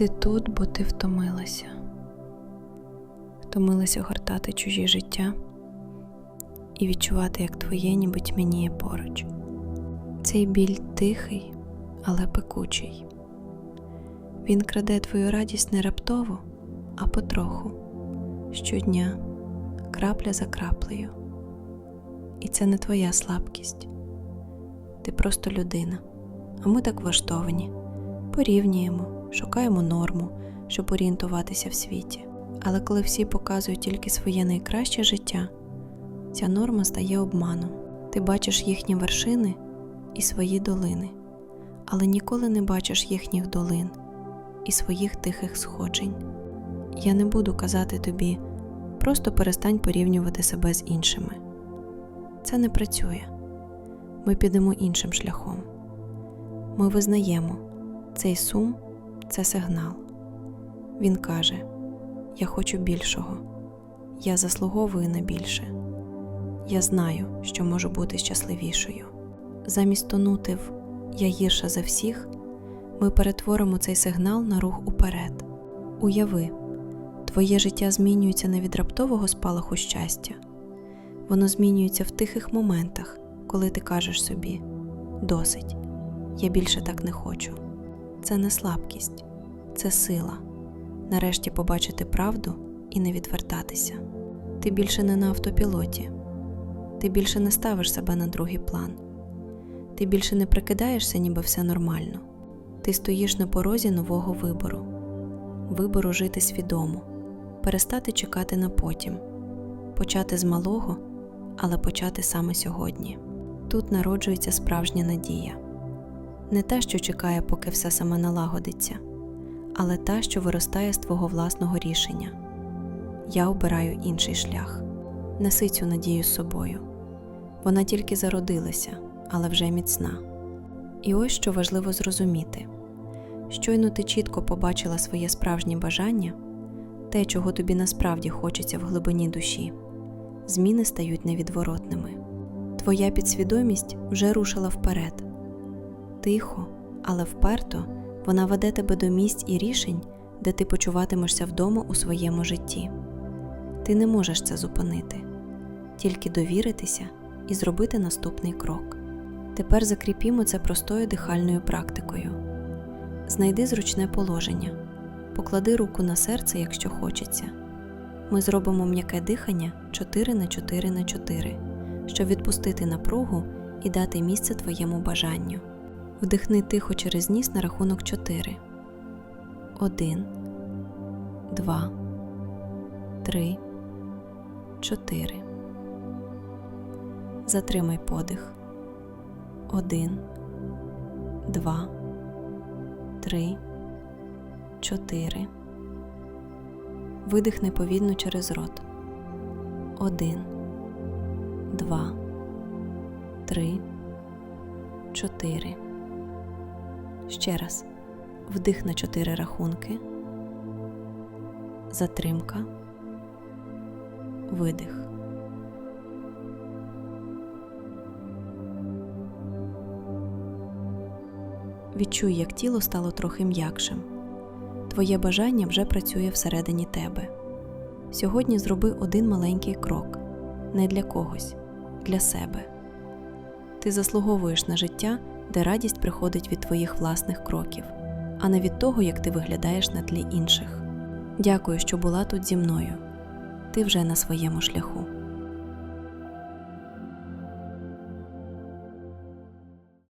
Ти тут, бо ти втомилася. Втомилася гортати чужі життя і відчувати, як твоє ніби тьмяніє поруч. Цей біль тихий, але пекучий. Він краде твою радість не раптово, а потроху, щодня, крапля за краплею. І це не твоя слабкість. Ти просто людина, а ми так влаштовані. Порівнюємо, шукаємо норму, щоб орієнтуватися в світі. Але коли всі показують тільки своє найкраще життя, ця норма стає обманом. Ти бачиш їхні вершини і свої долини, але ніколи не бачиш їхніх долин і своїх тихих сходжень. Я не буду казати тобі, просто перестань порівнювати себе з іншими. Це не працює. Ми підемо іншим шляхом. Ми визнаємо, цей сум це сигнал. Він каже: Я хочу більшого, я заслуговую на більше. Я знаю, що можу бути щасливішою. Замість тонути в Я гірша за всіх, ми перетворимо цей сигнал на рух уперед. Уяви, твоє життя змінюється не від раптового спалаху щастя, воно змінюється в тихих моментах, коли ти кажеш собі: досить, я більше так не хочу. Це не слабкість, це сила. Нарешті побачити правду і не відвертатися. Ти більше не на автопілоті, ти більше не ставиш себе на другий план, ти більше не прикидаєшся, ніби все нормально. Ти стоїш на порозі нового вибору, вибору жити свідомо, перестати чекати на потім, почати з малого, але почати саме сьогодні. Тут народжується справжня надія не та, що чекає, поки все саме налагодиться, але та, що виростає з твого власного рішення. Я обираю інший шлях. Неси цю надію з собою. Вона тільки зародилася, але вже міцна. І ось що важливо зрозуміти: щойно ти чітко побачила своє справжнє бажання, те, чого тобі насправді хочеться в глибині душі, зміни стають невідворотними. Твоя підсвідомість вже рушила вперед. Тихо, але вперто вона веде тебе до місць і рішень, де ти почуватимешся вдома у своєму житті. Ти не можеш це зупинити, тільки довіритися і зробити наступний крок. Тепер закріпімо це простою дихальною практикою. Знайди зручне положення, поклади руку на серце, якщо хочеться. Ми зробимо м'яке дихання 4 на 4 на 4, щоб відпустити напругу і дати місце твоєму бажанню. Вдихни тихо через ніс на рахунок 4. 1, 2, 3, 4. Затримай подих. 1, 2, 3, 4. Видихни повільно через рот. 1, 2, 3, 4. Ще раз. Вдих на 4 рахунки. Затримка. Видих. Відчуй, як тіло стало трохи м'якшим. Твоє бажання вже працює всередині тебе. Сьогодні зроби один маленький крок не для когось, для себе. Ти заслуговуєш на життя, де радість приходить від твоїх власних кроків, а не від того, як ти виглядаєш на тлі інших. Дякую, що була тут зі мною. Ти вже на своєму шляху.